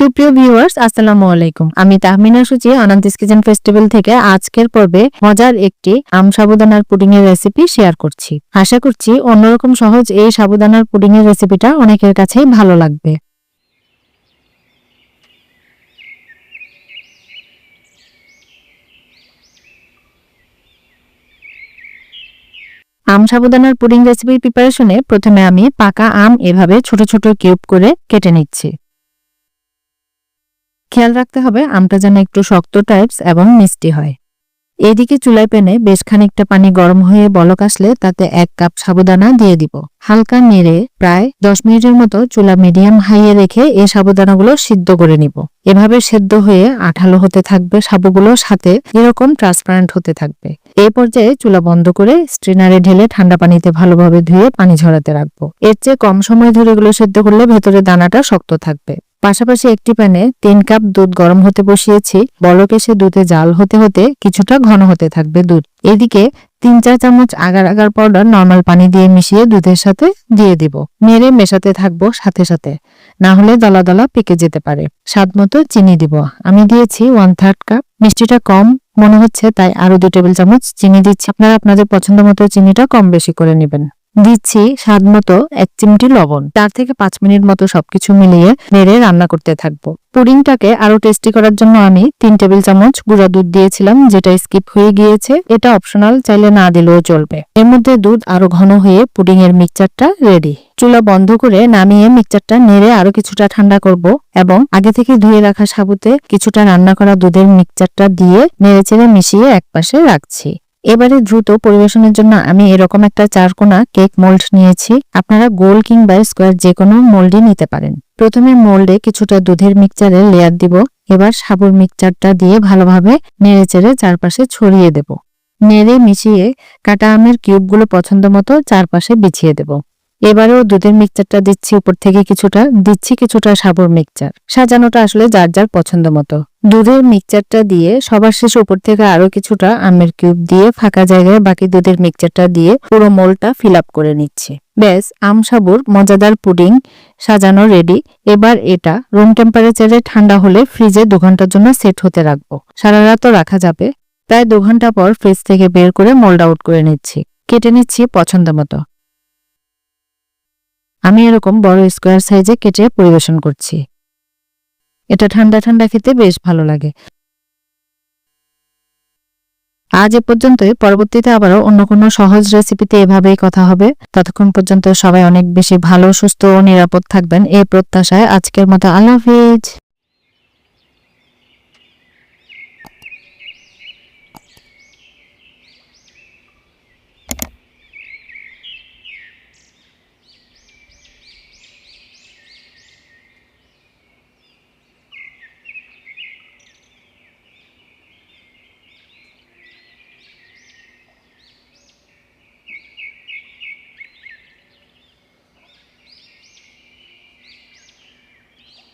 সুপ্রিয় ভিউয়ার্স আসসালামু আলাইকুম। আমি তাহমিনা সুচি অনান্তিস কিচেন ফেস্টিভ্যাল থেকে আজকের পর্বে মজার একটি আম সাবুদানার পুডিং এর রেসিপি শেয়ার করছি। আশা করছি অন্যরকম সহজ এই সাবুদানার পুডিং এর রেসিপিটা অনেকের কাছেই ভালো লাগবে। আম সাবুদানার পুডিং রেসিপির প্রিপারেশনে প্রথমে আমি পাকা আম এভাবে ছোট ছোট কিউব করে কেটে নিচ্ছি। খেয়াল রাখতে হবে আমটা যেন একটু শক্ত টাইপস এবং মিষ্টি হয়। এদিকে চুলায় প্যানে বেশ খানিকটা পানি গরম হয়ে বলক আসলে তাতে এক কাপ সাবুদানা দিয়ে দিব। হালকা নেড়ে প্রায় দশ মিনিটের মতো চুলা মিডিয়াম হাইয়ে রেখে এই সাবুদানাগুলো সিদ্ধ করে নিব। এভাবে সেদ্ধ হয়ে আঠালো হতে থাকবে সাবুগুলোর সাথে, এরকম ট্রান্সপারেন্ট হতে থাকবে। এই পর্যায়ে চুলা বন্ধ করে স্ট্রেনারে ঢেলে ঠান্ডা পানিতে ভালোভাবে ধুয়ে পানি ঝরাতে রাখব। এর চেয়ে কম সময় ধরে এগুলো সেদ্ধ করলে ভেতরে দানাটা শক্ত থাকবে। পাশাপাশি একটি প্যানে তিন কাপ দুধ গরম হতে বসিয়েছি। বলক এসে দুধে জাল হতে হতে কিছুটা ঘন হতে থাকবে দুধ। এদিকে তিন চার চামচ আগার আগার পাউডার নর্মাল পানি দিয়ে মিশিয়ে দুধের সাথে দিয়ে দিব। মেরে মেশাতে থাকব সাথে সাথে। না হলে দলা দলা পেকে যেতে পারে। স্বাদ মতো চিনি দিব। আমি দিয়েছি ওয়ান থার্ড কাপ মিষ্টিটা কম, মনে হচ্ছে, তাই আরও দু টেবিল চামচ চিনি দিচ্ছি। আপনারা আপনাদের পছন্দ মতো চিনিটা কম বেশি করে নেবেন। দিচ্ছি স্বাদ মতো এক চিমটি লবণ। চার থেকে পাঁচ মিনিট মতো সবকিছু মিলিয়ে নেড়ে রান্না করতে থাকব। পুডিংটাকে আরও টেস্টি করার জন্য আমি তিন টেবিল চামচ গুঁড়া দুধ দিয়েছিলাম, যেটা স্কিপ হয়ে গিয়েছে। এটা অপশনাল, চাইলে না দিলেও চলবে। এর মধ্যে দুধ আরও ঘন হয়ে পুডিং এর মিক্সচারটা রেডি। চুলা বন্ধ করে নামিয়ে মিক্সচারটা নেড়ে আরও কিছুটা ঠান্ডা করব এবং আগে থেকে ধুয়ে রাখা সাবুতে কিছুটা রান্না করা দুধের মিক্সচারটা দিয়ে নেড়ে নেড়েচেড়ে মিশিয়ে একপাশে রাখছি। এবারে দ্রুত পরিবেশনের জন্য আমি এরকম একটা চারকোনা কেক মোল্ড নিয়েছি। আপনারা গোল কিংবা স্কোয়ার যে কোনো মোল্ডই নিতে পারেন। প্রথমে মোল্ডে কিছুটা দুধের মিক্সচারের লেয়ার দিব। এবার সাবুর মিক্সচারটা দিয়ে ভালোভাবে নেড়ে চেড়ে চারপাশে ছড়িয়ে দেব। নেড়ে মিশিয়ে কাটা আমের কিউবগুলো পছন্দ মতো চারপাশে বিছিয়ে দেব। এবারেও দুধের মিক্সচারটা দিচ্ছি উপর থেকে কিছুটা, দিচ্ছি কিছুটা সাবুর মিক্সচার। সাজানোটা আসলে যার যার পছন্দ মতো। দুধের মিক্সচারটা দিয়ে সবার শেষে উপর থেকে আরও কিছুটা আমের কিউব দিয়ে ফাঁকা জায়গায় বাকি দুধের মিক্সচারটা দিয়ে পুরো মোলটা ফিল আপ করে নিচ্ছে। ব্যাস, আম সাবুর মজাদার পুডিং সাজানো রেডি এবার এটা রুম টেম্পারেচারে ঠান্ডা হলে ফ্রিজে দু ঘণ্টার জন্য সেট হতে রাখব। সারা রাতও রাখা যাবে। প্রায় দু ঘণ্টা পর ফ্রিজ থেকে বের করে মোল্ড আউট করে নিচ্ছি। কেটে নিচ্ছি পছন্দ মতো। আমি এরকম বড় স্কোয়ার সাইজে কেটে পরিবেশন করছি। এটা ঠান্ডা ঠান্ডা খেতে বেশ ভালো লাগে। আজ এ পর্যন্ত পরবর্তীতে আবারও অন্য কোনো সহজ রেসিপিতে এভাবেই কথা হবে। ততক্ষণ পর্যন্ত সবাই অনেক বেশি ভালো, সুস্থ ও নিরাপদ থাকবেন। এই প্রত্যাশায় আজকের মতো আল্লাহ হাফিজ।